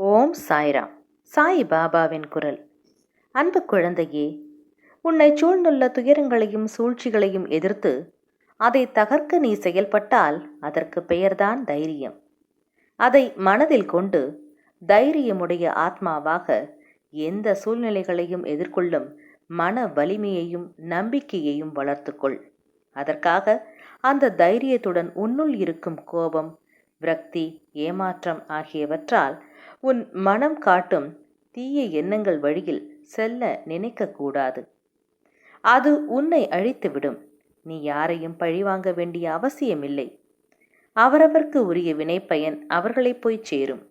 ஓம் சாய்ராம். சாய் பாபாவின் குரல். அன்பு குழந்தையே உன்னை சூழ்ந்துள்ள துயரங்களையும் சூழ்ச்சிகளையும் எதிர்த்து அதை தகர்க்க நீ செயல்பட்டால் அதற்கு பெயர்தான் தைரியம். அதை மனதில் கொண்டு தைரியமுடைய ஆத்மாவாக எந்த சூழ்நிலைகளையும் எதிர்கொள்ளும் மன வலிமையையும் நம்பிக்கையையும் வளர்த்துக்கொள். அதற்காக அந்த தைரியத்துடன் உன்னுள் இருக்கும் கோபம் விரக்தி ஏமாற்றம் ஆகியவற்றால் உன் மனம் காட்டும் தீய எண்ணங்கள் வழியில் செல்ல நினைக்கக்கூடாது. அது உன்னை அழித்துவிடும். நீ யாரையும் பழிவாங்க வேண்டிய அவசியமில்லை. அவரவர்க்கு உரிய வினைப்பயன் அவர்களை போய் சேரும்.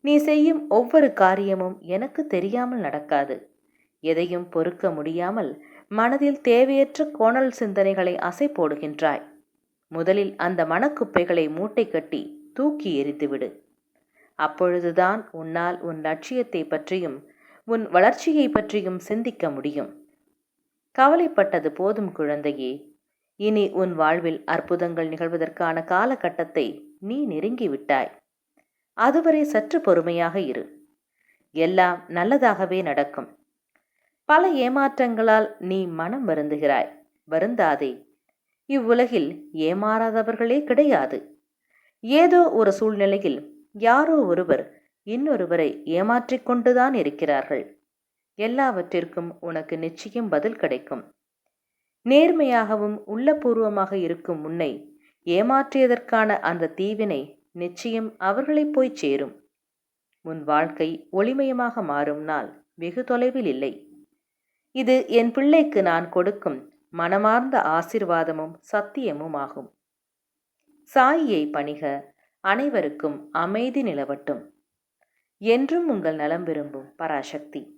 நீ செய்யும் ஒவ்வொரு காரியமும் எனக்கு தெரியாமல் நடக்காது. எதையும் பொறுக்க முடியாமல் மனதில் தேவையற்ற கோணல் சிந்தனைகளை அசை போடுகின்றாய் முதலில் அந்த மணக்குப்பைகளை மூட்டை கட்டி தூக்கி எரித்துவிடு அப்பொழுதுதான் உன்னால் உன் லட்சியத்தை பற்றியும் உன் வளர்ச்சியை பற்றியும் சிந்திக்க முடியும். கவலைப்பட்டது போதும் குழந்தையே இனி உன் வாழ்வில் அற்புதங்கள் நிகழ்வதற்கான காலகட்டத்தை நீ நெருங்கிவிட்டாய். அதுவரை சற்று பொறுமையாக இரு. எல்லாம் நல்லதாகவே நடக்கும். பல ஏமாற்றங்களால் நீ மனம் வருந்துகிறாய். வருந்தாதே. இவ்வுலகில் ஏமாறாதவர்களே கிடையாது. ஏதோ ஒரு சூழ்நிலையில் யாரோ ஒருவர் இன்னொருவரை ஏமாற்றிக் கொண்டுதான் இருக்கிறார்கள். எல்லாவற்றிற்கும் உனக்கு நிச்சயம் பதில் கிடைக்கும். நேர்மையாகவும் உள்ளபூர்வமாக இருக்கும் முன்னை ஏமாற்றியதற்கான அந்த தீவினை நிச்சயம் அவர்களை போய் சேரும். உன் வாழ்க்கை ஒளிமயமாக மாறும் நாள் வெகு தொலைவில் இல்லை. இது என் பிள்ளைக்கு நான் கொடுக்கும் மனமார்ந்த ஆசிர்வாதமும் சத்தியமும் ஆகும் சாயியை பணிக அனைவருக்கும் அமைதி நிலவட்டும். என்றும் உங்கள் நலம் விரும்பும் பராசக்தி.